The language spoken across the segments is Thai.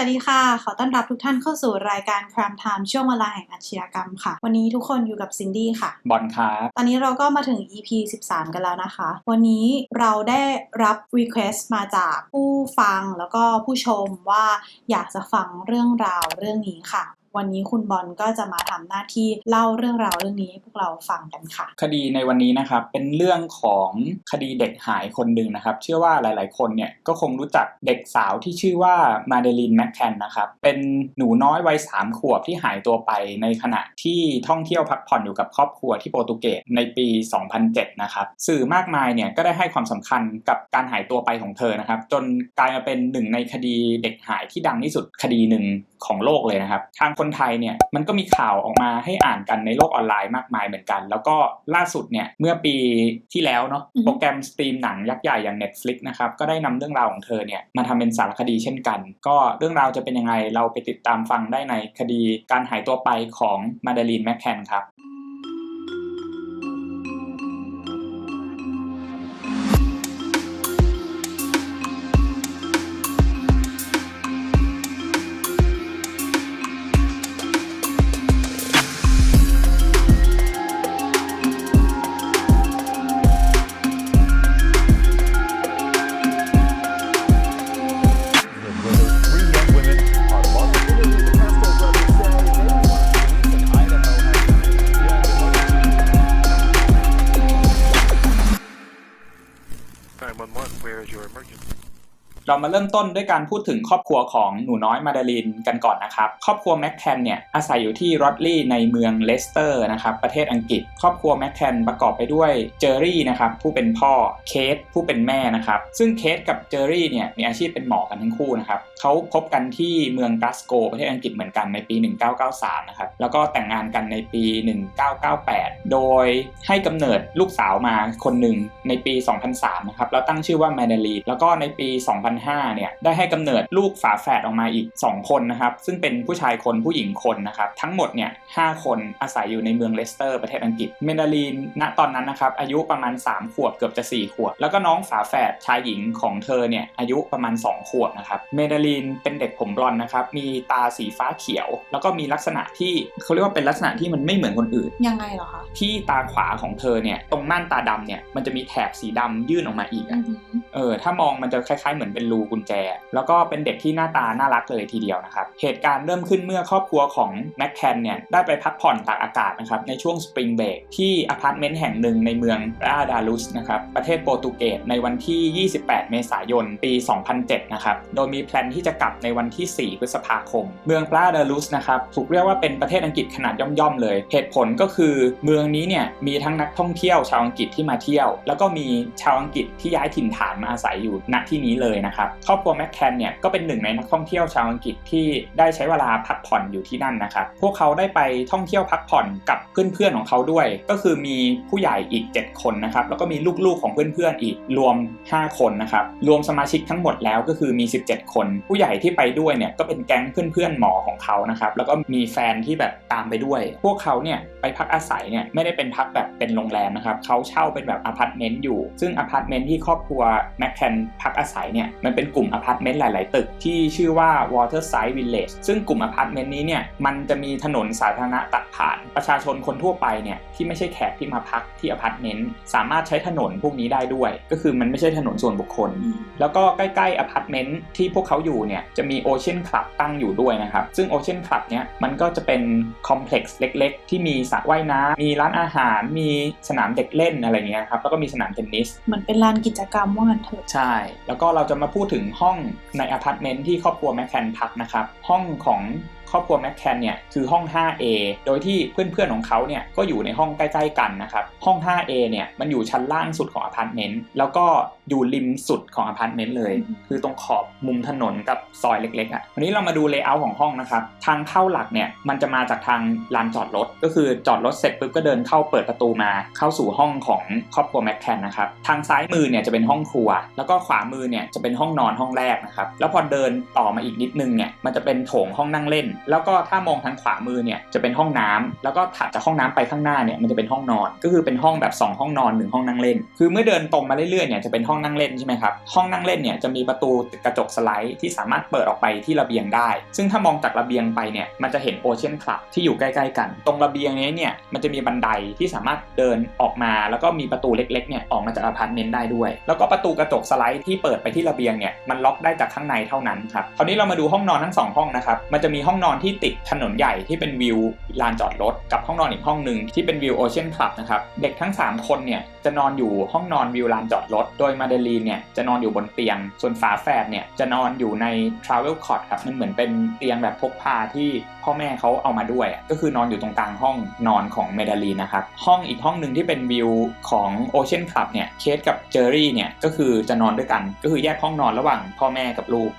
สวัสดีค่ะ ขอต้อนรับทุกท่านเข้าสู่รายการ Crime Time ช่วงเวลาแห่งอาชญากรรมค่ะ วันนี้ทุกคนอยู่กับซินดี้ค่ะ บอลครับตอนนี้เราก็มาถึง EP 13 กันแล้วนะคะ วันนี้เราได้รับ Request มาจากผู้ฟังแล้วก็ผู้ชมว่าอยากจะฟังเรื่องราวเรื่องนี้ค่ะ วันนี้คุณบอลก็จะมาทำหน้าที่เล่าเรื่องราวเรื่องนี้ให้พวกเราฟังกันค่ะ คดีในวันนี้นะครับเป็นเรื่องของคดีเด็กหายคนหนึ่งนะครับ เชื่อว่าหลาย ๆ คนเนี่ยก็คงรู้จักเด็กสาวที่ชื่อว่ามาเดลินแมคแคนนะครับเป็นหนูน้อยวัยสามขวบที่หายตัวไปในขณะที่ท่องเที่ยวพักผ่อนอยู่กับครอบครัวที่โปรตุเกสในปี 2007 นะครับสื่อมากมายเนี่ยก็ได้ให้ความสำคัญกับการหายตัวไปของเธอนะครับ จนกลายมาเป็นหนึ่งในคดีเด็กหายที่ดังที่สุดคดีหนึ่งของโลกเลยนะครับทางคนไทยเนี่ยมันก็มีข่าวออกมาให้อ่านกันในโลกออนไลน์มากมายเหมือนกัน แล้วก็ล่าสุดเนี่ยเมื่อปีที่แล้วเนาะอือฮึโปรแกรมสตรีมหนังยักษ์ใหญ่อย่าง Netflix นะครับก็ได้นำเรื่องราวของเธอเนี่ยมาทำเป็นสารคดีเช่นกัน ก็เรื่องราวจะเป็นยังไงเราไปติดตามฟังได้ในคดีการหายตัวไปของมาดาลีนแมคแคนครับ เรามาเริ่มต้นด้วยการพูดถึงครอบครัวของหนูน้อยมาดาลินกันก่อนนะครับ ครอบครัวแมคแคนเนี่ยอาศัยอยู่ที่รอดลีย์ในเมืองเลสเตอร์นะครับประเทศอังกฤษ ครอบครัวแมคแคนประกอบไปด้วยเจอรี่นะครับผู้เป็นพ่อเคทผู้เป็นแม่นะครับซึ่งเคทกับเจอรี่เนี่ยมีอาชีพเป็นหมอกันทั้งคู่นะครับเขาพบกันที่เมืองกลาสโกประเทศอังกฤษเหมือนกันในปี 1993 นะครับแล้วก็แต่งงานกันในปี 1998 โดยให้กำเนิดลูกสาวมาคนหนึ่งในปี 2003 นะครับแล้วตั้งชื่อว่าแมดาลีนแล้วก็ในปี 2 2005 เนี่ย ได้ให้กำเนิดลูกฝาแฝดออกมาอีก 2 คนนะครับ ซึ่งเป็นผู้ชายคนผู้หญิงคนนะครับ ทั้งหมดเนี่ย5คนอาศัยอยู่ในเมืองเลสเตอร์ประเทศอังกฤษแมดาลีน ณ ตอนนั้นนะครับ อายุประมาณ 3 ขวบเกือบจะ 4 ขวบ แล้วก็น้องฝาแฝดชายหญิงของเธอเนี่ย อายุประมาณ 2 ขวบนะครับ เมดาลีนเป็นเด็กผมบลอนด์นะครับ มีตาสีฟ้าเขียว แล้วก็มีลักษณะที่เขาเรียกว่าเป็นลักษณะที่มันไม่เหมือนคนอื่น ยังไงเหรอคะ ที่ตาขวาของเธอเนี่ย ตรงม่านตาดำเนี่ย มันจะมีแถบสีดำยื่นออกมาอีกอือะอหือ เออถ้ามองมันจะคล้ายๆเหมือนเป็นรูกุญแจ แล้วก็เป็นเด็กที่หน้าตาน่ารักเลยทีเดียวนะครับ เหตุการณ์เริ่มขึ้นเมื่อครอบครัวของแมคแคนเนี่ยได้ไปพักผ่อนตากอากาศนะครับในช่วงสปริงเบรกที่อพาร์ตเมนต์แห่งหนึ่งในเมืองราดาลุสนะครับประเทศโปรตุเกสในวันที่ 28 เมษายน ปี 2007 นะครับ โดยมีแพลนที่จะกลับในวันที่ 4 พฤษภาคม เมืองปราดาลุสนะครับถูกเรียกว่าเป็นประเทศอังกฤษขนาดย่อมๆเลย เหตุผลก็คือเมืองนี้เนี่ยมีทั้งนักท่องเที่ยวชาวอังกฤษที่มาเที่ยว แล้วก็มีชาวอังกฤษที่ย้ายถิ่นฐานมาอาศัยอยู่ณที่นี้เลยนะครับครอบครัวแมคแคนเนี่ยก็เป็นหนึ่งในนักท่องเที่ยวชาวอังกฤษที่ได้ใช้เวลาพักผ่อนอยู่ที่นั่นนะครับพวกเขาได้ไปท่องเที่ยวพักผ่อนกับเพื่อนๆของเขาด้วย ก็คือมีผู้ใหญ่อีก 7 คนนะครับแล้วก็มีลูกๆของเพื่อนๆอีกรวม 5 คนนะครับรวมสมาชิกทั้งหมดแล้วก็คือมี 17 คน ผู้ใหญ่ที่ไปด้วยเนี่ยก็เป็นแก๊งเพื่อนๆหมอของเขานะครับแล้วก็มีแฟนที่แบบตามไปด้วย พวกเขาเนี่ยไปพักอาศัยเนี่ยไม่ได้เป็นพักแบบเป็นโรงแรมนะครับเขาเช่าเป็นแบบอพาร์ตเมนต์อยู่ ซึ่งอพาร์ตเมนต์ที่ครอบครัวแมคแคนพักอาศัยเนี่ยมันเป็นกลุ่มอพาร์ตเมนต์หลาย ๆ ตึกที่ชื่อว่า Waterside Village ซึ่งกลุ่มอพาร์ตเมนต์นี้เนี่ยมันจะมีถนนสาธารณะตัดผ่าน ประชาชนคนทั่วไปเนี่ยที่ไม่ใช่แขกที่มาพักที่อพาร์ตเมนต์สามารถใช้ถนนพวกนี้ได้ด้วย ก็คือมันไม่ใช่ถนนส่วนบุคคลอืมแล้วก็ใกล้ ๆ อพาร์ตเมนต์ที่พวกเขาอยู่เนี่ยจะมีโอเชียนคลับตั้งอยู่ด้วยนะครับ ซึ่งโอเชียนคลับเนี่ยมันก็จะเป็นคอมเพล็กซ์เล็ก ๆ ที่มีสระว่ายน้ำมีร้านอาหาร มีสนามเด็กเล่นอะไรเงี้ยครับแล้วก็มีสนามเทนนิสเหมือนเป็นลานกิจกรรมว่างั้นเถอะใช่ แล้วก็เราจะมาพูดถึงห้องในอพาร์ตเมนต์ที่ครอบครัวแมคแคนพักนะครับ ห้องของครอบครัวแมคแคนเนี่ยคือห้อง 5A โดยที่เพื่อนๆของเขาเนี่ยก็อยู่ในห้องใกล้ ๆ กันนะครับ ห้อง 5A เนี่ยมันอยู่ชั้นล่างสุดของอพาร์ตเมนต์แล้วก็ อยู่ริมสุดของอพาร์ตเมนต์เลยอืมคือตรงขอบมุมถนนกับซอยเล็กๆอะวันนี้เรามาดูเลเยอร์ของห้องนะครับ ทางเข้าหลักเนี่ยมันจะมาจากทางลานจอดรถ ก็คือจอดรถเสร็จปุ๊บก็เดินเข้าเปิดประตูมา เข้าสู่ห้องของครอบครัวแมคแคนนะครับ ทางซ้ายมือเนี่ยจะเป็นห้องครัว แล้วก็ขวามือเนี่ยจะเป็นห้องนอนห้องแรกนะครับ แล้วพอเดินต่อมาอีกนิดนึงเนี่ยมันจะเป็นโถงห้องนั่งเล่น แล้วก็ถ้ามองทางขวามือเนี่ยจะเป็นห้องน้ำแล้วก็ถัดจากห้องน้ำไปข้างหน้าเนี่ยมันจะเป็นห้องนอน ก็คือเป็นห้องแบบสองห้องนอนหนึ่งห้องนั่งเล่น คือเมื่อเดินตรงมาเรื่อยๆเนี่ยจะเป็นห้องนั่งเล่นใช่ไหมครับ ห้องนั่งเล่นเนี่ยจะมีประตูกระจกสไลด์ที่สามารถเปิดออกไปที่ระเบียงได้ ซึ่งถ้ามองจากระเบียงไปเนี่ยมันจะเห็นโอเชียนคลับที่อยู่ใกล้ๆกัน ตรงระเบียงนี้เนี่ยมันจะมีบันไดที่สามารถเดินออกมา แล้วก็มีประตูเล็กๆเนี่ยออกมาจากอพาร์ตเมนต์ได้ด้วย แล้วก็ประตูกระจกสไลด์ที่เปิดไปที่ระเบียงเนี่ยมันล็อกได้จากข้างในเท่านั้นครับ คราวนี้เรามาดูห้องนอนทั้งสองห้องนะครับ มันจะมีห้องนอนที่ติดถนนใหญ่ที่เป็นวิวลานจอดรถกับห้องนอนอีกห้องหนึ่งที่เป็นวิวโอเชียนคลับนะครับ เด็กทั้ง 3 คนเนี่ย จะนอนอยู่ห้องนอนวิวลานจอดรถ โดยมาเดลีนเนี่ยจะนอนอยู่บนเตียง ส่วนฝาแฝดเนี่ยจะนอนอยู่ใน Travel Cot ครับ มันเหมือนเป็นเตียงแบบพกพาที่พ่อแม่เขาเอามาด้วย ก็คือนอนอยู่ตรงกลางห้องนอนของเมดาลีนะครับ ห้องอีกห้องหนึ่งที่เป็นวิวของโอเชียนคลับเนี่ย เคสกับเจอรี่เนี่ยก็คือจะนอนด้วยกัน ก็คือแยกห้องนอนระหว่างพ่อแม่กับลูก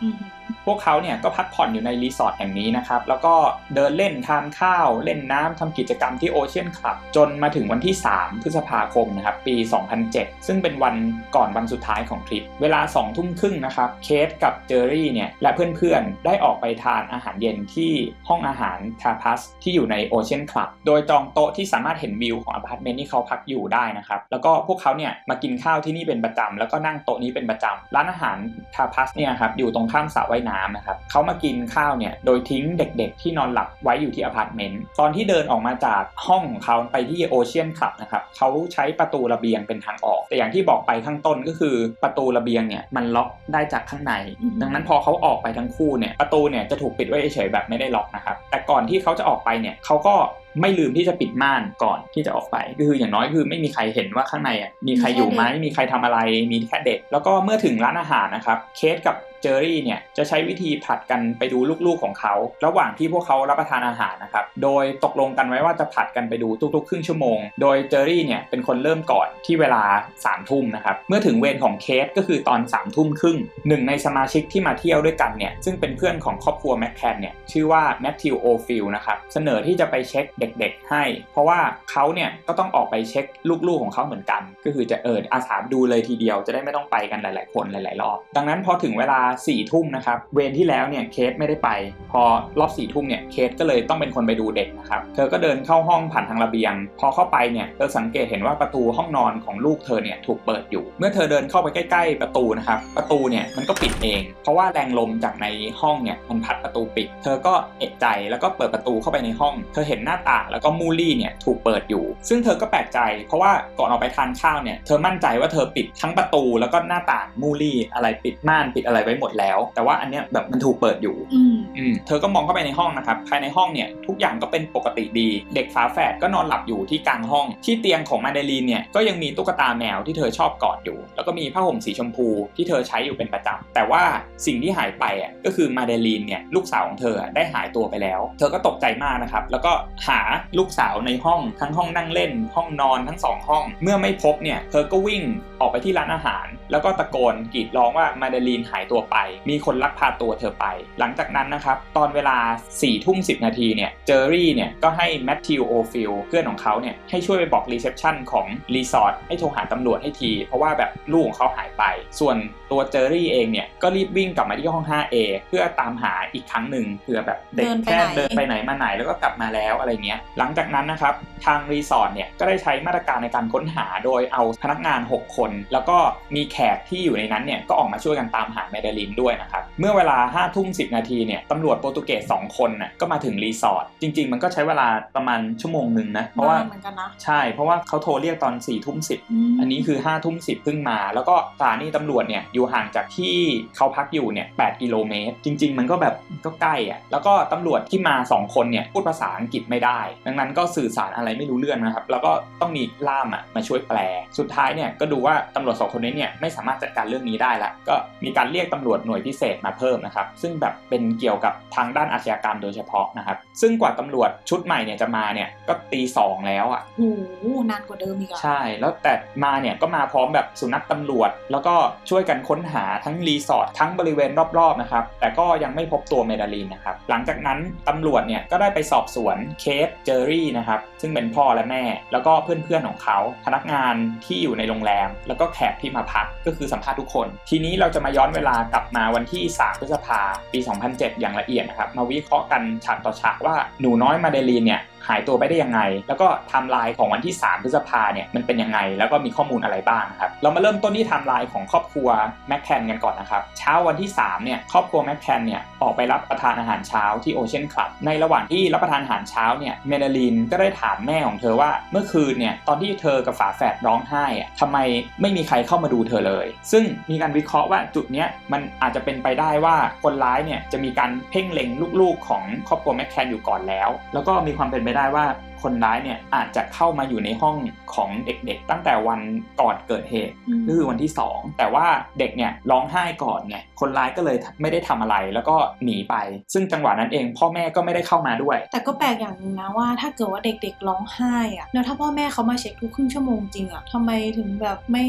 พวกเขาเนี่ยก็พักผ่อนอยู่ในรีสอร์ทแห่งนี้นะครับ แล้วก็เดินเล่นทานข้าว เล่นน้ำทำกิจกรรมที่โอเชียนคลับ จนมาถึงวันที่ 3 พฤษภาคมนะครับ ปี 2007 ซึ่งเป็นวันก่อนวันสุดท้ายของทริป เวลา 2 ทุ่มครึ่งนะครับ เคสกับเจอรี่เนี่ย และเพื่อนๆ ได้ออกไปทานอาหารเย็นที่ห้องอาหารทาพัสที่อยู่ในโอเชียนคลับ โดยจองโต๊ะที่สามารถเห็นวิวของอพาร์ตเมนต์ที่เขาพักอยู่ได้นะครับ แล้วก็พวกเขาเนี่ยมากินข้าวที่นี่เป็นประจำแล้วก็นั่งโต๊ะนี้เป็นประจำร้านอาหารทาพัสเนี่ยครับอยู่ตรงข้ามสระว่ายน้ำนะครับเขามากินข้าวเนี่ยโดยทิ้งเด็กๆ ที่นอนหลับไว้อยู่ที่อพาร์ตเมนต์ตอนที่เดินออกมาจากห้องของเขาไปที่โอเชียนคลับนะครับเขาใช้ประตูระเบียงเป็นทางออก แต่อย่างที่บอกไปข้างต้นก็คือประตูระเบียงเนี่ยมันล็อกได้จากข้างในอือฮึดังนั้นพอเขาออกไปทั้งคู่เนี่ยประตูเนี่ยจะถูกปิดไว้เฉยๆแบบไม่ได้ล็อกนะครับแต่ก่อนที่เขาจะออกไปเนี่ยเขาก็ไม่ลืมที่จะปิดม่านก่อนที่จะออกไปก็คืออย่างน้อยคือไม่มีใครเห็นว่าข้างในอะมีใครอยู่ไหมมีใครทำอะไรมีแค่เด็ก แล้วก็เมื่อถึงร้านอาหารนะครับเคสกับ เจอรี่เนี่ยจะใช้วิธีผลัดกันไปดูลูกๆของเขา ระหว่างที่พวกเขารับประทานอาหารนะครับ โดยตกลงกันไว้ว่าจะผลัดกันไปดูทุกๆ ครึ่งชั่วโมง โดยเจอรี่เนี่ยเป็นคนเริ่มก่อนที่เวลา3ามทุ่มนะครับ เมื่อถึงเวรของเคสก็คือตอน3ามทุ่มครึ่งหนึ่งในสมาชิกที่มาเที่ยวด้วยกันเนี่ยซึ่งเป็นเพื่อนของครอบครัวแมคแคนเนี่ยชื่อว่าแมทธิวโอฟิลนะครับเสนอที่จะไปเช็คเด็กๆ ให้ เพราะว่าเขาเนี่ยก็ต้องออกไปเช็คลูกๆของเขาเหมือนกัน ก็คือจะเอออาสาดูเลยทีเดียวจะได้ไม่ต้องไปกันหลาย ๆ คนหลาย ๆ รอบ ดังนั้นพอถึงเวลา4ี่ทุ่มนะครับ เวรที่แล้วเนี่ยเคสไม่ได้ไป พอรอบ4ี่ทุ่มเนี่ยเคสก็เลยต้องเป็นคนไปดูเด็กนะครับ เธอก็เดินเข้าห้องผ่านทางระเบียง พอเข้าไปเนี่ยเธอสังเกตเห็นว่าประตูห้องนอนของลูกเธอเนี่ยถูกเปิดอยู่ เมื่อเธอเดินเข้าไปใกล้ ๆ ประตูนะครับประตูเนี่ยมันก็ปิดเอง เพราะว่าแรงลมจากในห้องเนี่ยมันพัดประตูปิด เธอก็เอะใจแล้วก็เปิดประตูเข้าไปในห้อง เธอเห็นหน้าต่างแล้วก็มูลี่เนี่ยถูกเปิดอยู่ ซึ่งเธอก็แปลกใจ เพราะว่าก่อนออกไปทานข้าวเนี่ยเธอมั่นใจว่าเธอปิดทั้งประตูแล้วก็หน้าต่างมูลี่อะไรปิดม่านปิดอะไรไว้หมดแล้ว แต่ว่าอันเนี้ยแบบมันถูกเปิดอยู่อืมอืมเธอก็มองเข้าไปในห้องนะครับ ภายในห้องเนี่ยทุกอย่างก็เป็นปกติดี เด็กฝาแฝดก็นอนหลับอยู่ที่กลางห้อง ที่เตียงของมาเดลีนเนี่ยก็ยังมีตุ๊กตาแมวที่เธอชอบกอดอยู่ แล้วก็มีผ้าห่มสีชมพูที่เธอใช้อยู่เป็นประจำแต่ว่าสิ่งที่หายไปอะก็คือมาเดลีนเนี่ยลูกสาวของเธออะได้หายตัวไปแล้ว เธอก็ตกใจมากนะครับ แล้วก็หาลูกสาวในห้องทั้งห้องนั่งเล่น ห้องนอนทั้งสองห้อง เมื่อไม่พบเนี่ยเธอก็วิ่งออกไปที่ร้านอาหาร แล้วก็ตะโกนกรีดร้องว่ามาเดลีนหายตัวไป มีคนลักพาตัวเธอไป หลังจากนั้นนะครับ ตอนเวลา4ี่ทุ่มสินาทีเนี่ย เจอรี่เนี่ย ก็ให้แมทธิวโอฟิลเพื่อนของเขาเนี่ย ให้ช่วยไปบอกรีเซพชันของรีสอร์ทให้โทรหาตำรวจให้ที เพราะว่าแบบลูกของเขาหายไป ส่วนตัวเจอรี่เองเนี่ย ก็รีบวิ่งกลับมาที่ห้อง 5A เพื่อตามหาอีกครั้งหนึ่งเผื่อแบบเด็กเดินไปแค่ไหนเดินไปไหนมาไหนแล้วก็กลับมาแล้วอะไรเงี้ย หลังจากนั้นนะครับทางรีสอร์ทเนี่ยก็ได้ใช้มาตรการในการค้นหาโดยเอาพนักงาน 6 คน แล้วก็มีแขกที่อยู่ในนั้นเนี่ยก็ออกมาช่วยกันตามหาเมเดลินด้วยนะครับ เมื่อเวลา5ทุ่ม10นาทีเนี่ยตำรวจโปรตุเกส2คนน่ะก็มาถึงรีสอร์ทจริง ๆ มันก็ใช้เวลาประมาณชั่วโมงหนึ่งนะ เพราะว่านนเหมือนกันนะใช่เพราะว่าเขาโทรเรียกตอน4ี่ทุ่มสิมอันนี้คือ5้าทุ่มสิเพิ่งมา แล้วก็สถานีตำรวจเนี่ยอยู่ห่างจากที่เขาพักอยู่เนี่ยแกิโลเมตร จริง ๆ มันก็แบบก็ใกล้อะ่ะแล้วก็ตำรวจที่มา 2 คนเนี่ยพูดภาษาอังกฤษไม่ได้ ดังนั้นก็สื่อสารอะไรไม่รู้เรื่องนะครับแล้วก็ต้องมีล่ามอะมาช่วยแปล สุดท้ายเนี่ยก็ดูว่าตำรวจสองคนนี้เนี่ยไม่สามารถจัดการเรื่องนี้ได้ละก็มีการเรียกตำรวจหน่วยพิเศษมาเพิ่มนะครับ ซึ่งแบบเป็นเกี่ยวกับทางด้านอาชญากรรมโดยเฉพาะนะครับ ซึ่งกว่าตำรวจชุดใหม่เนี่ยจะมาเนี่ยก็ตีสองแล้วอะโอ้โหนานกว่าเดิมอีกอะใช่ แล้วแต่มาเนี่ยก็มาพร้อมแบบสุนัขตำรวจ แล้วก็ช่วยกันค้นหาทั้งรีสอร์ททั้งบริเวณรอบๆนะครับ แต่ก็ยังไม่พบตัวเมดาลีนนะครับ หลังจากนั้นตำรวจเนี่ยก็ได้ไปสอบสวนเคสเจอรี่นะครับ ซึ่งเป็นพ่อและแม่ แล้วก็เพื่อนๆของเขา พนักงานที่อยู่ในโรงแรม แล้วก็แขกที่มาพักก็คือสัมภาษณ์ทุกคน ทีนี้เราจะมาย้อนเวลากลับมาวันที่3 พฤษภาปี 2007 อย่างละเอียดนะครับ มาวิเคราะห์กันฉากต่อฉากว่าหนูน้อยมาเดลีนเนี่ย หายตัวไปได้ยังไง แล้วก็ไทม์ไลน์ของวันที่ 3 พฤษภาเนี่ยมันเป็นยังไง แล้วก็มีข้อมูลอะไรบ้างนะครับ เรามาเริ่มต้นที่ไทม์ไลน์ของครอบครัวแมคแคนกันก่อนนะครับ เช้าวันที่3เนี่ยครอบครัวแมคแคนเนี่ยออกไปรับประทานอาหารเช้าที่โอเชียนคลับ ในระหว่างที่รับประทานอาหารเช้าเนี่ยเมเดลีนก็ได้ถามแม่ของเธอว่าเมื่อคืนเนี่ยตอนที่เธอกับฝาแฝดร้องไห้อะทำไมไม่มีใครเข้ามาดูเธอเลย ซึ่งมีการวิเคราะห์ว่าจุดเนี้ยมันอาจจะเป็นไปได้ว่าคนร้ายเนี่ยจะมีการเพ่งเล็งลูกๆของครอบครัวแมคแคนอยู่ก่อนแล้ว แล้วก็มีความเป็นไปได้ว่าคนร้ายเนี่ยอาจจะเข้ามาอยู่ในห้องของเด็กๆ ตั้งแต่วันก่อนเกิดเหตุอืมก็คือวันที่ 2 แต่ว่าเด็กเนี่ยร้องไห้ก่อนไงคนร้ายก็เลยไม่ได้ทำอะไรแล้วก็หนีไป ซึ่งจังหวะนั้นเอง พ่อแม่ก็ไม่ได้เข้ามาด้วย แต่ก็แปลกอย่างหนึงนะว่าถ้าเกิดว่าเด็กๆร้องไห้อะแล้วถ้าพ่อแม่เขามาเช็คทุกครึ่งชั่วโมงจริงอะทำไมถึงแบบไม่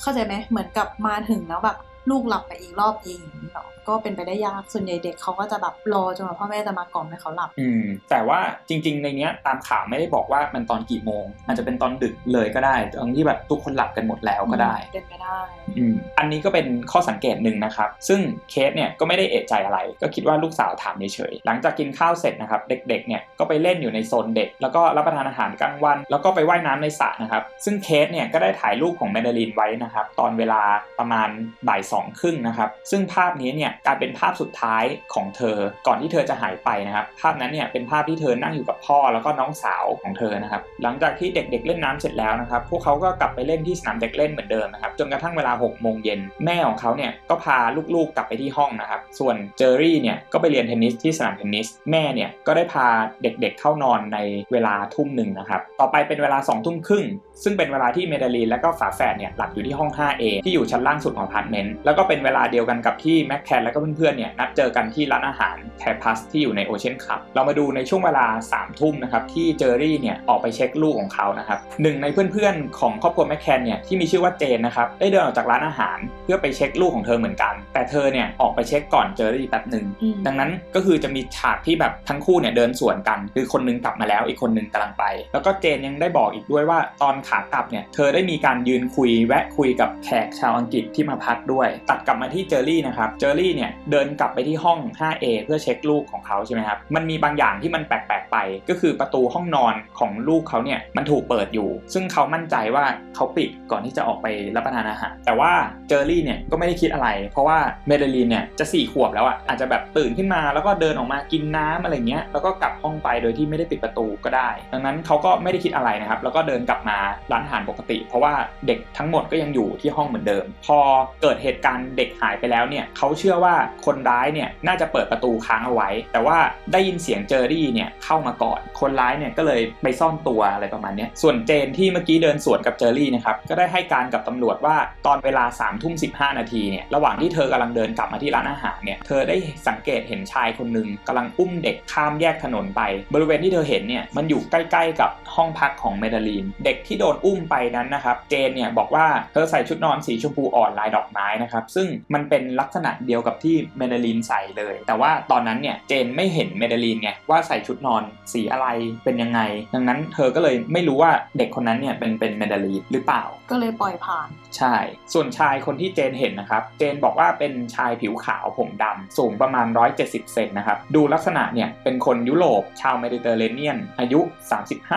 เข้าใจไหมเหมือนกับมาถึงแล้วแบบลูกหลับไปอีกรอบเองอย่างนี้หรอ ก็เป็นไปได้ยากส่วนใหญ่เด็กเขาก็จะแบบรอจนกว่าพ่อแม่จะมากล่อมให้เขาหลับ อืม แต่ว่าจริง ๆ ในเนี้ยตามข่าวไม่ได้บอกว่ามันตอนกี่โมง อาจจะเป็นตอนดึกเลยก็ได้ตอนที่แบบทุกคนหลับกันหมดแล้วก็ได้เป็นไปได้อืมอันนี้ก็เป็นข้อสังเกตหนึ่งนะครับ ซึ่งเคสเนี่ยก็ไม่ได้เอะใจอะไร ก็คิดว่าลูกสาวถามเฉยๆหลังจากกินข้าวเสร็จนะครับ เด็กๆเนี่ยก็ไปเล่นอยู่ในโซนเด็ก แล้วก็รับประทานอาหารกลางวัน แล้วก็ไปว่ายน้ำในสระนะครับ ซึ่งเคสเนี่ยก็ได้ถ่ายรูปของแมดาลินไว้นะครับ ตอนเวลาประมาณบ่ายสองครึ่งนะครับ ซึ่งภาพนี้เนี่ยกลายเป็นภาพสุดท้ายของเธอ ก่อนที่เธอจะหายไปนะครับ ภาพนั้นเนี่ยเป็นภาพที่เธอนั่งอยู่กับพ่อแล้วก็น้องสาวของเธอนะครับ หลังจากที่เด็กๆเล่นน้ำเสร็จแล้วนะครับ พวกเขาก็กลับไปเล่นที่สนามเด็กเล่นเหมือนเดิมนะครับ จนกระทั่งเวลา6โมงเย็นแม่ของเขาเนี่ยก็พาลูกๆกลับไปที่ห้องนะครับ ส่วนเจอรี่เนี่ยก็ไปเรียนเทนนิสที่สนามเทนนิส แม่เนี่ยก็ได้พาเด็กๆเข้านอนในเวลาทุ่มหนึ่งนะครับ ต่อไปเป็นเวลา2ทุ่มครึ่ง ซึ่งเป็นเวลาที่เมดาลีนและก็ฝาแฝดเนี่ยหลับอยู่ที่ห้อง 5A ที่อยู่ชั้นล่างสุดของพาร์ตเมนต์ แล้วก็เป็นเวลาเดียวกันกับที่แม็กแคนและก็เพื่อนๆเนี่ยนัดเจอกันที่ร้านอาหารแทพัสที่อยู่ในโอเชียนคลับเรามาดูในช่วงเวลา3ทุ่มนะครับที่เจอรี่เนี่ยออกไปเช็คลูกของเขานะครับหนึ่งในเพื่อนๆของครอบครัวแมคแคนเนี่ยที่มีชื่อว่าเจนนะครับได้เดินออกจากร้านอาหาร เพื่อไปเช็คลูกของเธอเหมือนกัน แต่เธอเนี่ยออกไปเช็คก่อนเจอรี่แป๊บหนึ่งอืมดังนั้นก็คือจะมีฉากที่แบบทั้งคู่เนี่ยเดินสวนกัน คือคนหนึงกลับมาแล้วอีกคนหนึงกำลังไป แล้วก็เจนยังได้บอกอีกด้วยว่าตอนขากลับเนี่ยเธอได้มีการยืนคุยแวะคุยกับแขกชาวอังกฤษที่มาพักด้วย ตัดกลับมาที่เจอรี่นะครับเจอรี่เนี่ยเดินกลับไปที่ห้อง 5A เพื่อเช็คลูกของเขาใช่ไหมครับ มันมีบางอย่างที่มันแปลกๆไป ก็คือประตูห้องนอนของลูกเขาเนี่ยมันถูกเปิดอยู่ ซึ่งเขามั่นใจว่าเขาปิดก่อนที่จะออกไปรับประทานอาหารแต่ว่าเจอรี่เนี่ยก็ไม่ได้คิดอะไร เพราะว่าเมเดลีนเนี่ยจะสี่ขวบแล้วอะอาจจะแบบตื่นขึ้นมาแล้วก็เดินออกมากินน้ำอะไรเงี้ยแล้วก็กลับห้องไปโดยที่ไม่ได้ปิดประตูก็ได้ ดังนั้นเขาก็ไม่ได้คิดอะไรนะครับแล้วก็เดินกลับมาร้านอาหารปกติ เพราะว่าเด็กทั้งหมดก็ยังอยู่ที่ห้องเหมือนเดิม พอเกิดเหตุการณ์เด็กหายไปแล้วเนี่ยเขาเชื่อว่าคนร้ายเนี่ยน่าจะเปิดประตูค้างเอาไว้ แต่ว่าได้ยินเสียงเจอรี่เนี่ยเข้ามาก่อน คนร้ายเนี่ยก็เลยไปซ่อนตัวอะไรประมาณนี้ส่วนเจนที่เมื่อกี้เดินสวนกับเจอรี่นะครับก็ได้ให้การกับตำรวจว่าตอนเวลา3ามทุ่มสินาทีเนี่ยระหว่างที่เธอกำลังเดินกลับมาที่ร้านอาหารเนี่ยเธอได้สังเกตเห็นชายคนหนึ่งกำลังอุ้มเด็กข้ามแยกถนนไป บริเวณที่เธอเห็นเนี่ยมันอยู่ใกล้ ๆ กับห้องพักของเมดาลีน เด็กที่โดนอุ้มไปนั้นนะครับเจนเนี่ยบอกว่าเธอใส่ชุดนอนสีชมพูอ่อนลายดอกไม้นะครับซึ่งมันเป็นลักษณะเดียวกับที่เมดาลีนใส่เลย แต่ว่าตอนนั้นเนี่ยเจนไม่เห็นเมดาลีนไงว่าใส่ชุดนอนสีอะไรเป็นยังไง ดังนั้นเธอก็เลยไม่รู้ว่าเด็กคนนั้นเนี่ยเป็นเป็นเมดาลีนหรือเปล่า ก็เลยปล่อยผ่าน ใช่ ส่วนชายคนที่เจนเห็นนะครับ เจนบอกว่าเป็นชายผิวขาวผมดำสูงประมาณ 170 เซนนะครับ ดูลักษณะเนี่ยเป็นคนยุโรปชาวเมดิเตอร์เรเนียน อายุ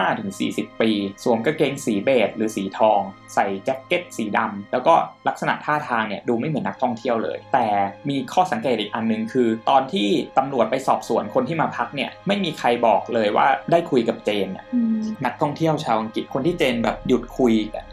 35-40 ปี สวมกางเกงสีเบจหรือสีทอง ใส่แจ็คเก็ตสีดำแล้วก็ลักษณะท่าทางเนี่ยดูไม่เหมือนนักท่องเที่ยวเลย แต่มีข้อสังเกตอีกอันหนึงคือ ตอนที่ตำรวจไปสอบสวนคนที่มาพักเนี่ยไม่มีใครบอกเลยว่าได้คุยกับเจนเนี่ยอืมนักท่องเที่ยวชาวอังกฤษคนที่เจนแบบหยุดคุยอะอือหืออืม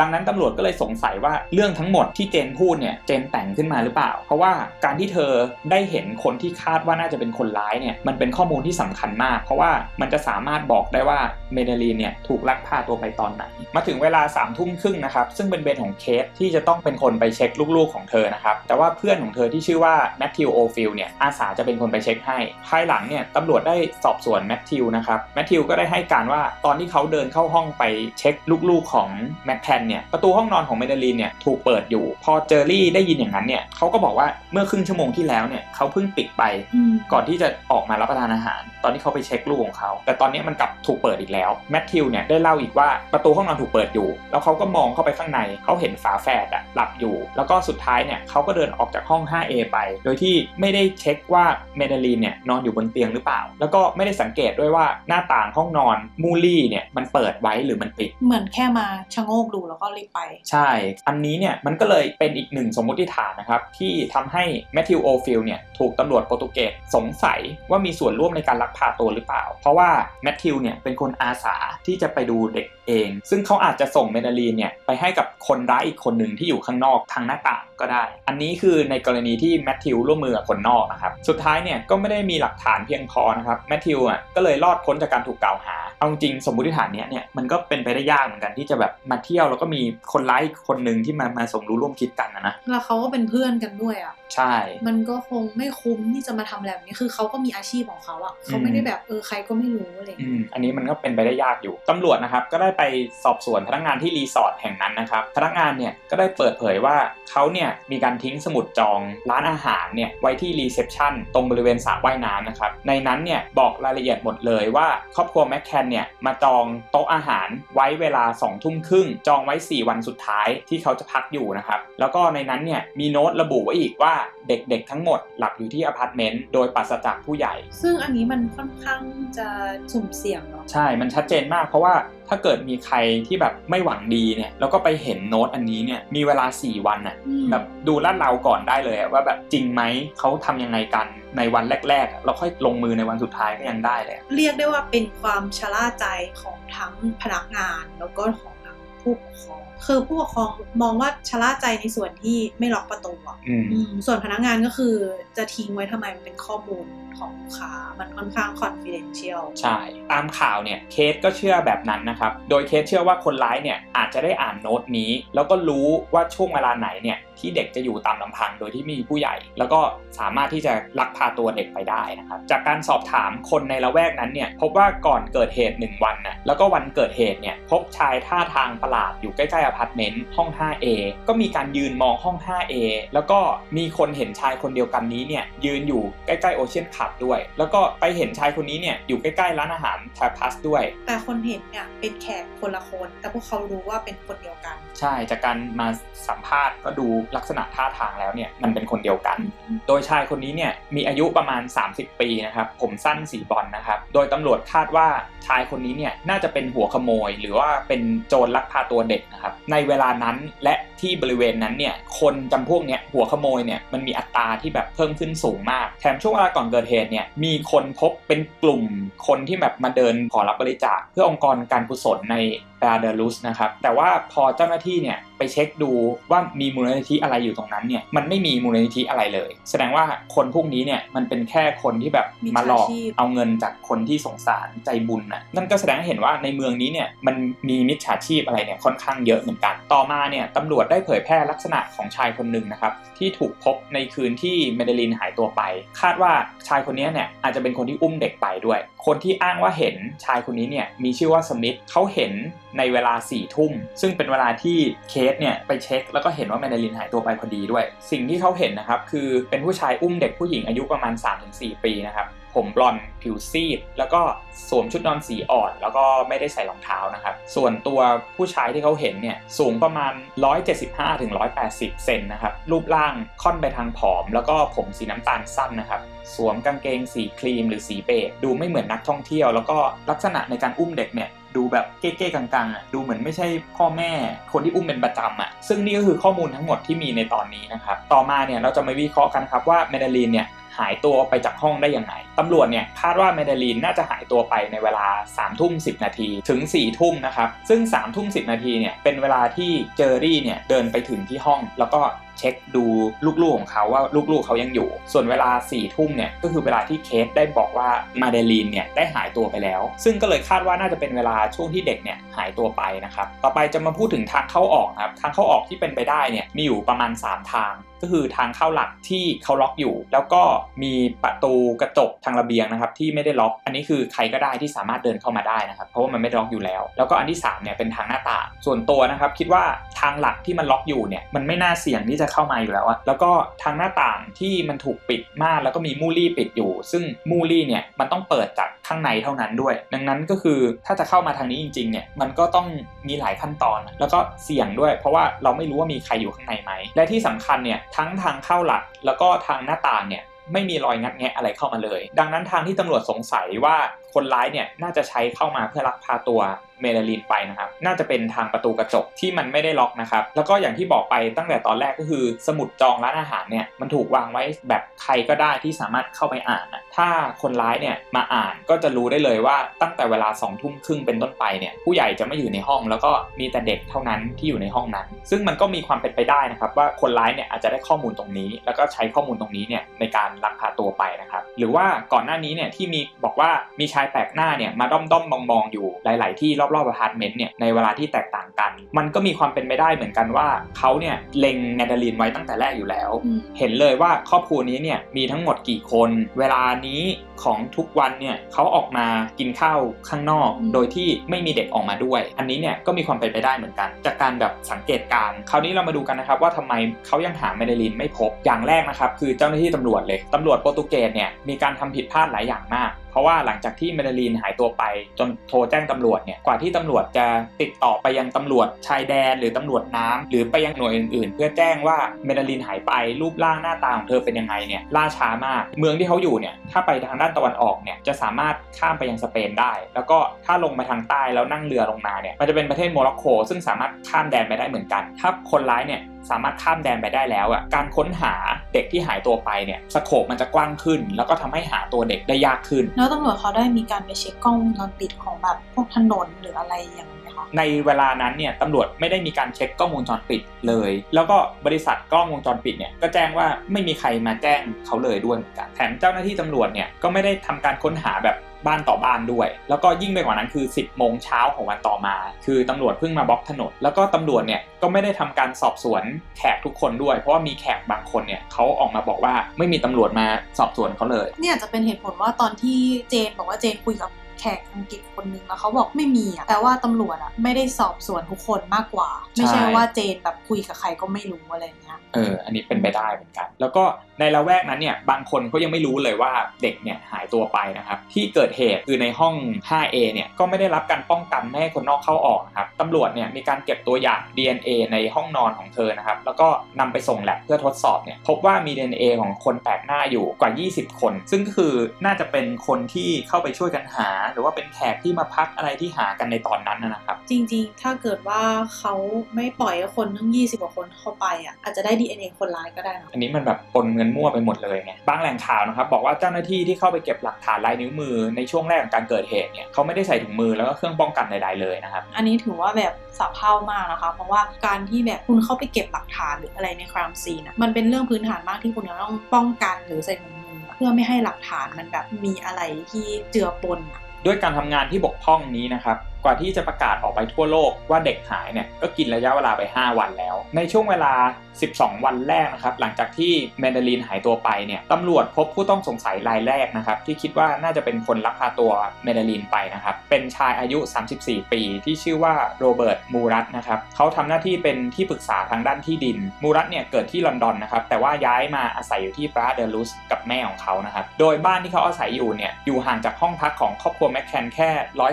ดังนั้นตำรวจก็เลยสงสัยว่าเรื่องทั้งหมดที่เจนพูดเนี่ยเจนแต่งขึ้นมาหรือเปล่า เพราะว่าการที่เธอได้เห็นคนที่คาดว่าน่าจะเป็นคนร้ายเนี่ยมันเป็นข้อมูลที่สำคัญมาก เพราะว่ามันจะสามารถบอกได้ว่าเมเดลีนเนี่ยถูกลักพาตัวไปตอนไหน มาถึงเวลา3ามทุ่มครึ่งนะครับซึ่งเป็นเบนของเคสที่จะต้องเป็นคนไปเช็คลูกๆของเธอนะครับแต่ว่าเพื่อนของเธอที่ชื่อว่าแมทธิวโอฟิลเนี่ยอาสาจะเป็นคนไปเช็คให้ ภายหลังเนี่ยตำรวจได้สอบสวนแมทธิวนะครับแมทธิวก็ได้ให้การว่าตอนที่เขาเดินเข้าห้องไปเช็คลูกๆของแมคแคนเนี่ยประตูห้องนอนของเมเดลีนเนี่ยถูกเปิดอยู่ พอเจอรี่ได้ยินอย่างนั้นเนี่ยเขาก็บอกว่าเมื่อครึ่งชั่วโมงที่แล้วเนี่ยเขาเพิ่งปิดไปอืมก่อนที่จะออกมารับประทานอาหาร ตอนที่เขาไปเช็คลูกของเขา แต่ตอนนี้มันกลับถูกเปิดอีกแล้วแมทธิวเนี่ยได้เล่าอีกว่าประตูห้องนอนถูกเปิดอยู่ แล้วเขาก็มองเข้าไปข้างในเขาเห็นฝาแฝดอะหลับอยู่ แล้วก็สุดท้ายเนี่ยเขาก็เดินออกจากห้อง 5A ไป โดยที่ไม่ได้เช็คว่าเมเดลีนเนี่ยนอนอยู่บนเตียงหรือเปล่า แล้วก็ไม่ได้สังเกตด้วยว่าหน้าต่างห้องนอนมูลี่เนี่ยมันเปิดไว้หรือมันปิด เหมือนแค่มาชะโงกดูแล้วก็รีบไป ใช่ อันนี้เนี่ยมันก็เลยเป็นอีกหนึ่งสมมติฐานนะครับที่ทำให้แมทธิวโอฟิลเนี่ยถูกตำรวจโปรตุเกสสงสัยว่ามีส่วนร่วมในการลักพาตัวหรือเปล่า เพราะว่าแมทธิวเนี่ยเป็นคนอาสาที่จะไปดูเด็กเอง ซึ่งเขาอาจจะส่งเมดาลีนเนี่ยไปให้กับคนร้ายอีกคนหนึ่งที่อยู่ข้างนอกทางหน้าต่างก็ได้ อันนี้คือในกรณีที่แมทธิวร่วมมือกับคนนอกนะครับ สุดท้ายเนี่ยก็ไม่ได้มีหลักฐานเพียงพอนะครับ แมทธิวอะก็เลยรอดพ้นจากการถูกกล่าวหา เอาจริงสมมติฐานเนี้ยเนี่ยมันก็เป็นไปได้ยากเหมือนกันที่จะแบบมาเที่ยวแล้วก็มีคนร้ายคนหนึ่งที่มามาสมรู้ร่วมคิดกันนะนะแล้วเขาก็เป็นเพื่อนกันด้วยอะ ใช่ มันก็คงไม่คุ้มที่จะมาทำแบบนี้คือเขาก็มีอาชีพของเขาอะเขาไม่ได้แบบเออใครก็ไม่รู้อะไรอย่างอืเงี้ยมอันนี้มันก็เป็นไปได้ยากอยู่ตำรวจนะครับ ก็ได้ไปสอบสวนพนักงานที่รีสอร์ทแห่งนั้นนะครับ พนักงานเนี่ยก็ได้เปิดเผยว่าเขาเนี่ยมีการทิ้งสมุดจองร้านอาหารเนี่ยไว้ที่รีเซพชันตรงบริเวณสระว่ายน้ำนะครับ ในนั้นเนี่ยบอกรายละเอียดหมดเลยว่าครอบครัวแมคแคนเนี่ยมาจองโต๊ะอาหารไว้เวลา2องทุ่มครึ่งจองไว้ 4 วันสุดท้ายที่เขาจะพักอยู่นะครับ แล้วก็ในนั้นเนี่ยมีโน้ตระบุไว้อีกว่าเด็กๆทั้งหมดหลับอยู่ที่อพาร์ตเมนต์โดยปราศจากผู้ใหญ่ ซึ่งอันนี้มันค่อนข้างจะสุ่มเสี่ยงเนาะใช่ มันชัดเจนมากเพราะว่าถ้าเกิดมีใครที่แบบไม่หวังดีเนี่ยแล้วก็ไปเห็นโน้ตอันนี้เนี่ยมีเวลา 4 วันน่ะอืมแบบดูลาดเราก่อนได้เลยอะว่าแบบจริงไหมเขาทำยังไงกันในวันแรกๆอะเราค่อยลงมือในวันสุดท้ายก็ยังได้เลยอะเรียกได้ว่าเป็นความชะล่าใจของทั้งพนักงานแล้วก็ของทั้ง ผู้ปกครองคือผู้ปกครองมองว่าชะล่าใจในส่วนที่ไม่ล็อกประตูอะอืมอืมส่วนพนักงานก็คือจะทิ้งไว้ทำไมมันเป็นข้อมูลของลูกค้ามันค่อนข้าง confidential ใช่ ตามข่าวเนี่ยเคสก็เชื่อแบบนั้นนะครับ โดยเคสเชื่อว่าคนร้ายเนี่ยอาจจะได้อ่านโน้ตนี้ แล้วก็รู้ว่าช่วงเวลาไหนเนี่ย ที่เด็กจะอยู่ตามลำพังโดยที่ไมมีผู้ใหญ่ แล้วก็สามารถที่จะลักพาตัวเด็กไปได้นะครับจากการสอบถามคนในละแวกนั้นเนี่ยพบว่าก่อนเกิดเหตุ 1 วันนะแล้วก็วันเกิดเหตุเนี่ยพบชายท่าทางประหลาดอยู่ใกล้ๆอพาร์ตเมนต์ห้อง 5A ก็มีการยืนมองห้อง 5A แล้วก็มีคนเห็นชายคนเดียวกันนี้เนี่ยยืนอยู่ใกล้ๆโอเชียนคลับด้วย แล้วก็ไปเห็นชายคนนี้เนี่ยอยู่ใกล้ๆร้านอาหารแทพัสด้วย แต่คนเห็นเนี่ยเป็นแขกคนละคน แต่พวกเขารู้ว่าเป็นคนเดียวกัน ใช่จากการมาสัมภาษณ์ก็ดูลักษณะท่าทางแล้วเนี่ยมันเป็นคนเดียวกัน โดยชายคนนี้เนี่ยมีอายุประมาณ 30 ปีนะครับผมสั้นสีบอลนะครับโดยตำรวจคาดว่าชายคนนี้เนี่ยน่าจะเป็นหัวขโมย หรือว่าเป็นโจรลักพาตัวเด็กนะครับในเวลานั้นและ ที่บริเวณนั้นเนี่ยคนจำพวกเนี้ยหัวขโมยเนี่ยมันมีอัตราที่แบบเพิ่มขึ้นสูงมาก แถมช่วงเวลาก่อนเกิดเหตุเนี่ยมีคนพบเป็นกลุ่มคนที่แบบมาเดินขอรับบริจาคเพื่อองค์กรการกุศลในบราเดลุสนะครับแต่ว่าพอเจ้าหน้าที่เนี่ยไปเช็คดูว่ามีมูลนิธิอะไรอยู่ตรงนั้นเนี่ยมันไม่มีมูลนิธิอะไรเลย แสดงว่าคนพวกนี้เนี่ยมันเป็นแค่คนที่แบบมาหลอกเอาเงินจากคนที่สงสารใจบุญนะนั่นก็แสดงให้เห็นว่าในเมืองนี้เนี่ยมันมีมิจฉาชีพอะไรเนี่ยค่อนข้างเยอะเหมือนกัน ต่อมาเนี่ยตำรวจได้เผยแพร่ลักษณะของชายคนหนึ่งนะครับที่ถูกพบในคืนที่เมเดลินหายตัวไป คาดว่าชายคนนี้เนี่ยอาจจะเป็นคนที่อุ้มเด็กไปด้วย คนที่อ้างว่าเห็นชายคนนี้เนี่ยมีชื่อว่าสมิธเขาเห็นในเวลา4ี่ทุ่ม ซึ่งเป็นเวลาที่เคสเนี่ยไปเช็ค แล้วก็เห็นว่าแมนดารินหายตัวไปพอดีด้วย สิ่งที่เขาเห็นนะครับ คือเป็นผู้ชายอุ้มเด็กผู้หญิงอายุประมาณ 3-4 ปีนะครับ ผมบลอนด์ผิวซีด แล้วก็สวมชุดนอนสีอ่อน แล้วก็ไม่ได้ใส่รองเท้านะครับ ส่วนตัวผู้ชายที่เขาเห็นเนี่ยสูงประมาณ 175-180 เซนนะครับ รูปร่างค่อนไปทางผอม แล้วก็ผมสีน้ำตาลสั้นนะครับ สวมกางเกงสีครีมหรือสีเบจดูไม่เหมือนนักท่องเที่ยว แล้วก็ลักษณะในการอุ้มเด็กเนี่ยดูแบบเก้ๆกังๆอะดูเหมือนไม่ใช่พ่อแม่คนที่อุ้มเป็นประจำอะซึ่งนี่ก็คือข้อมูลทั้งหมดที่มีในตอนนี้นะครับ ต่อมาเนี่ยเราจะมาวิเคราะห์กันครับว่าเมดาลีนเนี่ยหายตัวไปจากห้องได้ยังไง ตำรวจเนี่ยคาดว่าเมดลีนน่าจะหายตัวไปในเวลา3ามทุ่มสินาทีถึง4ี่ทุ่มนะครับ ซึ่ง3ามทุ่มสินาทีเนี่ยเป็นเวลาที่เจอรี่เนี่ยเดินไปถึงที่ห้อง แล้วก็เช็คดูลูกๆของเขาว่าลูกๆเขายังอยู่ ส่วนเวลา4ี่ทุ่มเนี่ยก็คือเวลาที่เคสได้บอกว่ามาเดลีนเนี่ยได้หายตัวไปแล้ว ซึ่งก็เลยคาดว่าน่าจะเป็นเวลาช่วงที่เด็กเนี่ยหายตัวไปนะครับ ต่อไปจะมาพูดถึงทางเข้าออกครับ ทางเข้าออกที่เป็นไปได้เนี่ยมีอยู่ประมาณ 3 ทาง ก็คือทางเข้าหลักที่เขาล็อกอยู่ แล้วก็มีประตูกระจกทางางระเบียงนะครับที่ไม่ได้ล็อก อันนี้คือใครก็ได้ที่สามารถเดินเข้ามาได้นะครับ เพราะว่ามันไม่ล็อกอยู่แล้ว แล้วก็อันที่3เนี่ยเป็นทางหน้าต่างส่วนตัวนะครับคิดว่าทางหลักที่มันล็อกอยู่เนี่ยมันไม่น่าเสี่ยงที่จะเข้ามาอยู่แล้วอะแล้วก็ทางหน้าต่างที่มันถูกปิดมากแล้วก็มีมูลี่ปิดอยู่ ซึ่งมูลี่เนี่ยมันต้องเปิดจากข้างในเท่านั้นด้วย ดังนั้นก็คือถ้าจะเข้ามาทางนี้จริงๆเนี่ยมันก็ต้องมีหลายขั้นตอน แล้วก็เสี่ยงด้วย เพราะว่าเราไม่รู้ว่ามีใครอยู่ข้างในไหมและที่สำคัญเนี่ยทั้งทางเข้าหลักแล้วก็ทางหน้าต่างเนี่ย ไม่มีรอยงัดแงะอะไรเข้ามาเลย ดังนั้นทางที่ตำรวจสงสัยว่าคนร้ายเนี่ยน่าจะใช้เข้ามาเพื่อลักพาตัวเมลลินไปนะครับ น่าจะเป็นทางประตูกระจกที่มันไม่ได้ล็อกนะครับ แล้วก็อย่างที่บอกไปตั้งแต่ตอนแรกก็คือ สมุดจองร้านอาหารเนี่ยมันถูกวางไว้แบบใครก็ได้ที่สามารถเข้าไปอ่านนะถ้าคนร้ายเนี่ยมาอ่านก็จะรู้ได้เลยว่าตั้งแต่เวลา2องทุ่มครึ่งเป็นต้นไปเนี่ยผู้ใหญ่จะไม่อยู่ในห้องแล้วก็มีแต่เด็กเท่านั้นที่อยู่ในห้องนั้น ซึ่งมันก็มีความเป็นไปได้นะครับ ว่าคนร้ายเนี่ยอาจจะได้ข้อมูลตรงนี้ แล้วก็ใช้ข้อมูลตรงนี้เนี่ยในการลักพาตัวไปนะครับ หรือว่าก่อนหน้านี้เนี่ยที่มีบอกว่ามีชายแปลกหน้าเนี่ยมาด้อมด้อมมองมองๆอยู่หลาย ๆ ที่รอบๆอพาร์ตเมนต์เนี่ยในเวลาที่แตกต่างกัน มันก็มีความเป็นไปได้เหมือนกันว่าเขาเนี่ยเล็งแนดาลินไว้ตั้งแต่แรกอยู่แล้วอืมเห็นเลยว่าครอบครัวนี้เนี่ยมีทั้งหมดกี่คน เวลานี้ของทุกวันเนี่ยเขาออกมากินข้าวข้างนอกอืมโดยที่ไม่มีเด็กออกมาด้วย อันนี้เนี่ยก็มีความเป็นไปได้เหมือนกัน จากการแบบสังเกตการณ์คราวนี้เรามาดูกันนะครับว่าทำไมเขายังหาเมเดลินไม่พบอย่างแรกนะครับคือเจ้าหน้าที่ตำรวจเลยตำรวจโปรตุเกสเนี่ยมีการทำผิดพลาดหลายอย่างมากเพราะว่าหลังจากที่เมเดลีนหายตัวไปจนโทรแจ้งตำรวจเนี่ยกว่าที่ตำรวจจะติดต่อไปยังตำรวจชายแดนหรือตำรวจน้ำหรือไปยังหน่วยอื่นๆ เพื่อแจ้งว่าเมเดลีนหายไปรูปร่างหน้าตาของเธอเป็นยังไงเนี่ยล่าช้ามาก เมืองที่เขาอยู่เนี่ยถ้าไปทางด้านตะวันออกเนี่ยจะสามารถข้ามไปยังสเปนได้ แล้วก็ถ้าลงมาทางใต้แล้วนั่งเรือลงมาเนี่ยมันจะเป็นประเทศโมร็อกโกซึ่งสามารถข้ามแดนไปได้เหมือนกันถ้าคนร้ายเนี่ยสามารถข้ามแดนไปได้แล้วอะการค้นหาเด็กที่หายตัวไปเนี่ยสโคปมันจะกว้างขึ้น แล้วก็ทำให้หาตัวเด็กได้ยากขึ้น แล้วตำรวจเขาได้มีการไปเช็คกล้องวงจรปิดของแบบพวกถนนหรืออะไรอย่างนี้นไหมคะในเวลานั้นเนี่ยตำรวจไม่ได้มีการเช็คกล้องวงจรปิดเลย แล้วก็บริษัทกล้องวงจรปิดเนี่ยก็แจ้งว่าไม่มีใครมาแจ้งเขาเลยด้วยเหมือนกันแถมเจ้าหน้าที่ตำรวจเนี่ยก็ไม่ได้ทำการค้นหาแบบ บ้านต่อบ้านด้วย แล้วก็ยิ่งไปกว่านั้นคือ 10โมงเช้าของวันต่อมา คือตำรวจเพิ่งมาบล็อกถนน แล้วก็ตำรวจเนี่ยก็ไม่ได้ทำการสอบสวนแขกทุกคนด้วย เพราะว่ามีแขกบางคนเนี่ยเขาออกมาบอกว่าไม่มีตำรวจมาสอบสวนเขาเลย เนี่ยอาจจะเป็นเหตุผลว่าตอนที่เจนบอกว่าเจนคุยกับ แขกอังกฤษคนนึงแล้วเขาบอกไม่มีอะแต่ว่าตำรวจอะไม่ได้สอบสวนทุกคนมากกว่า ไม่ใช่ใช่ว่าเจนแบบคุยกับใครก็ไม่รู้อะไรอย่างเงี้ยเออ อันนี้เป็นไปได้เหมือนกัน แล้วก็ในละแวกนั้นเนี่ยบางคนเขายังไม่รู้เลยว่าเด็กเนี่ยหายตัวไปนะครับ ที่เกิดเหตุคือในห้อง 5A เนี่ยก็ไม่ได้รับการป้องกันไม่ให้คนนอกเข้าออกนะครับตำรวจเนี่ยมีการเก็บตัวอย่าง DNA ในห้องนอนของเธอนะครับ แล้วก็นำไปส่งแลบเพื่อทดสอบเนี่ยพบว่ามี DNA ของคนแปลกหน้าอยู่กว่า 20 คน ซึ่งก็คือน่าจะเป็นคนที่เข้าไปช่วยกันหาหรือว่าเป็นแขกที่มาพักอะไรที่หากันในตอนนั้นนะนะครับ จริงๆ ถ้าเกิดว่าเขาไม่ปล่อยให้คนทั้ง 20 กว่าคนเข้าไปอะอาจจะได้ DNA คนร้ายก็ได้นะอันนี้มันแบบปนเงินมั่วไปหมดเลยไงบางแหล่งข่าวนะครับบอกว่าเจ้าหน้าที่ที่เข้าไปเก็บหลักฐานลายนิ้วมือในช่วงแรกของการเกิดเหตุเนี่ยเขาไม่ได้ใส่ถุงมือแล้วก็เครื่องป้องกันใดๆเลยนะครับอันนี้ถือว่าแบบสับเท่ามากนะคะ เพราะว่าการที่แบบคุณเข้าไปเก็บหลักฐานหรืออะไรในครามซีนอะมันเป็นเรื่องพื้นฐานมากที่คุณจะต้องป้องกันหรือใส่ถุงมืออะเพื่อไม่ให้หลักฐานมันแบบมีอะไรที่เจือปนอะ ด้วยการทำงานที่บกพร่องนี้นะครับ กว่าที่จะประกาศออกไปทั่วโลกว่าเด็กหายเนี่ยก็กินระยะเวลาไป 5 วันแล้ว ในช่วงเวลา 12 วันแรกนะครับหลังจากที่แมนดารินหายตัวไปเนี่ยตำรวจพบผู้ต้องสงสัยรายแรกนะครับที่คิดว่าน่าจะเป็นคนลักพาตัวแมนดารินไปนะครับเป็นชายอายุ 34 ปี ที่ชื่อว่าโรเบิร์ตมูรัตนะครับเขาทำหน้าที่เป็นที่ปรึกษาทางด้านที่ดินมูรัตเนี่ยเกิดที่ลอนดอนนะครับแต่ว่าย้ายมาอาศัยอยู่ที่ปราเดลุสกับแม่ของเขานะครับโดยบ้านที่เขาอาศัยอยู่เนี่ยอยู่ห่างจากห้องพักของครอบครัวแมคแคนแค่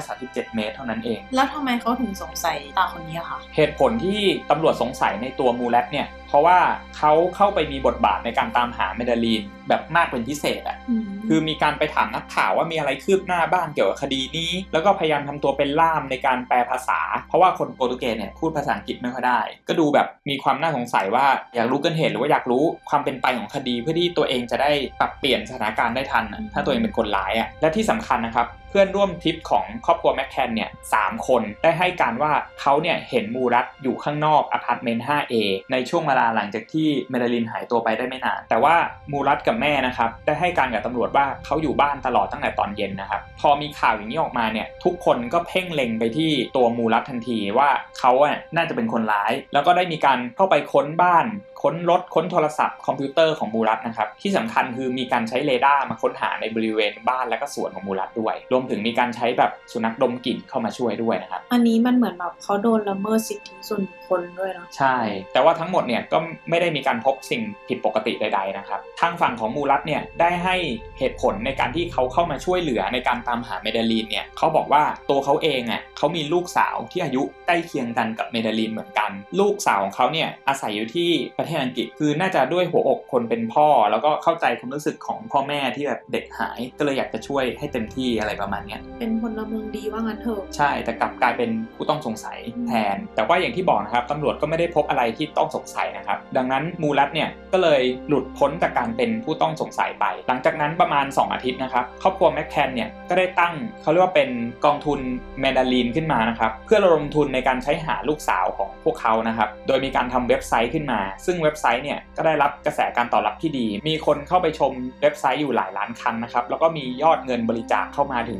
137 เมตรเท่านั้นเอง แล้วทำไมเขาถึงสงสัยตาคนนี้อะคะเหตุผลที่ตำรวจสงสัยในตัวมูเลตเนี่ยเพราะว่าเขาเข้าไปมีบทบาทในการตามหาเมดาลีนแบบมากเป็นพิเศษอะอืมคือมีการไปถามนักข่าวว่ามีอะไรคืบหน้าบ้างเกี่ยวกับคดีนี้ แล้วก็พยายามทำตัวเป็นล่ามในการแปลภาษา เพราะว่าคนโปรตุเกสเนี่ยพูดภาษาอังกฤษไม่ค่อยได้ ก็ดูแบบมีความน่าสงสัยว่าอยากรู้เกินเหตุหรือว่าอยากรู้ความเป็นไปของคดีเพื่อที่ตัวเองจะได้ปรับเปลี่ยนสถานการณ์ได้ทันอะถ้าตัวเองเป็นคนร้ายอะและที่สำคัญนะครับเพื่อนร่วมทริปของครอบครัวแมคแคนเนี่ยสามคนได้ให้การว่าเขาเนี่ยเห็นมูรัตอยู่ข้างนอกอพาร์ตเมนต์ 5A ในช่วงเวลาหลังจากที่เมดลินหายตัวไปได้ไม่นาน แต่ว่ามูรัตกับแม่นะครับได้ให้การกับตำรวจว่าเขาอยู่บ้านตลอดตั้งแต่ตอนเย็นนะครับ พอมีข่าวอย่างนี้ออกมาเนี่ยทุกคนก็เพ่งเล็งไปที่ตัวมูรัตทันทีว่าเขาอะน่าจะเป็นคนร้าย แล้วก็ได้มีการเข้าไปค้นบ้านค้นรถค้นโทรศัพท์คอมพิวเตอร์ของมูรัตนะครับ ที่สำคัญคือมีการใช้เรดาร์มาค้นหาในบริเวณบ้านและก็สวนของมูรัตด้วย รวมถึงมีการใช้แบบสุนัขดมกลิ่นเข้ามาช่วยด้วยนะครับ อันนี้มันเหมือนแบบเขาโดนละเมิดสิทธิส่วนบุคคลด้วยเนาะใช่ แต่ว่าทั้งหมดเนี่ยก็ไม่ได้มีการพบสิ่งผิดปกติใด ๆนะครับ ทางฝั่งของมูรัตเนี่ยได้ให้เหตุผลในการที่เขาเข้ามาช่วยเหลือในการตามหาเมดาลีนเนี่ยเขาบอกว่าตัวเขาเองอะเขามีลูกสาวที่อายุใกล้เคียงกันกับเมดาลีนเหมือนกัน ลูกสาวของเขาเนี่ยอาศัยอยู่ที่ประเทศอังกฤษคือน่าจะด้วยหัวอกคนเป็นพ่อ แล้วก็เข้าใจความรู้สึกของพ่อแม่ที่แบบเด็กหาย ก็เลยอยากจะช่วยให้เต็มที่อะไรประมาณเนี้ยเป็นพลเมืองดีว่างั้นเถอะใช่แต่กลับกลายเป็นผู้ต้องสงสัยแทน แต่ว่าอย่างที่บอกนะครับตำรวจก็ไม่ได้พบอะไรที่ต้องสงสัยนะครับ ดังนั้นมูรัตเนี่ยก็เลยหลุดพ้นจากการเป็นผู้ต้องสงสัยไป หลังจากนั้นประมาณ 2 อาทิตย์นะครับครอบครัวแมคแคนเนี่ยก็ได้ตั้งเขาเรียกว่าเป็นกองทุนแมนดาลีนขึ้นมานะครับเพื่อระดมทุนในการใช้หาลูกสาวของพวกเขานะครับโดยมีการทำเว็บไซต์ขึ้นมา ซึ่งเว็บไซต์เนี่ยก็ได้รับกระแสการตอบรับที่ดี มีคนเข้าไปชมเว็บไซต์อยู่หลายล้านครั้งนะครับ แล้วก็มียอดเงินบริจาคเข้ามาถึง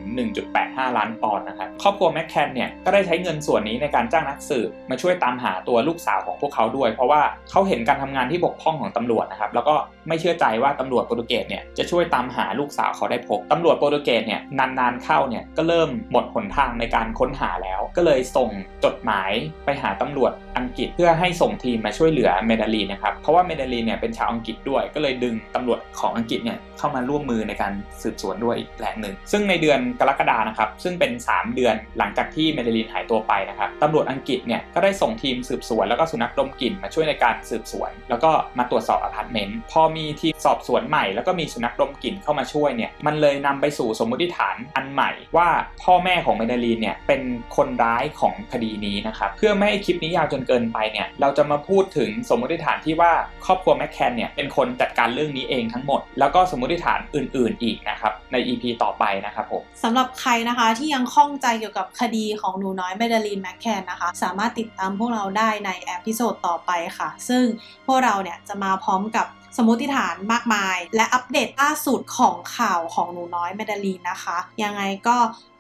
1.85 ล้านปอนด์นะครับ ครอบครัวแมคแคนเนี่ยก็ได้ใช้เงินส่วนนี้ในการจ้างนักสืบมาช่วยตามหาตัวลูกสาวของพวกเขาด้วย เพราะว่าเขาเห็นการทำงานที่บกพร่องของตำรวจนะครับ แล้วก็ ไม่เชื่อใจว่าตำรวจโปรตุเกสเนี่ยจะช่วยตามหาลูกสาวเขาได้พบตำรวจโปรตุเกสเนี่ยนานๆเข้าเนี่ยก็เริ่มหมดหนทางในการค้นหาแล้ว ก็เลยส่งจดหมายไปหาตำรวจอังกฤษเพื่อให้ส่งทีมมาช่วยเหลือเมดาลีนะครับเพราะว่าเมดาลีเนี่ยเป็นชาวอังกฤษด้วย ก็เลยดึงตำรวจของอังกฤษเนี่ยเข้ามาร่วมมือในการสืบสวนด้วยอีกแรงหนึ่ง ซึ่งในเดือนกรกฎานะครับซึ่งเป็น 3 เดือนหลังจากที่เมดาลีนหายตัวไปนะครับตำรวจอังกฤษเนี่ยก็ได้ส่งทีมสืบสวน แล้วก็สุนัขดมกลิ่นมาช่วยในการสืบสวน แล้วก็มาตรวจสอบอพาร์ตเมนต์พอมีทีมสอบสวนใหม่ แล้วก็มีสุนัขดมกลิ่นเข้ามาช่วยเนี่ยมันเลยนำไปสู่สมมติฐานอันใหม่ว่าพ่อแม่ของเมดาลีนเนี่ยเป็นคนร้ายของคดีนี้นะครับเพื่อไม่ให้คลิปนี้ยาวจนเกินไปเนี่ยเราจะมาพูดถึงสมมติฐานที่ว่าครอบครัวแมคแคนเนี่ยเป็นคนจัดการเรื่องนี้เองทั้งหมด แล้วก็สมมติฐานอื่น ๆ อีกนะครับใน EP ต่อไปนะครับผมสำหรับใครนะคะที่ยังข้องใจเกี่ยวกับคดีของหนูน้อยเมดาลีนแมคแคนนะคะสามารถติดตามพวกเราได้ในเอพิโซดต่อไปค่ะ ซึ่งพวกเราเนี่ยจะมาพร้อมกับ สมมติฐานมากมาย และอัปเดตล่าสุดของข่าวของหนูน้อยเมดาลีนนะคะ ยังไงก็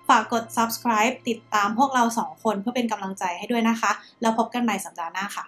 ฝากกด subscribe ติดตามพวกเราสองคนเพื่อเป็นกำลังใจให้ด้วยนะคะ แล้วพบกันใหม่สัปดาห์หน้าค่ะ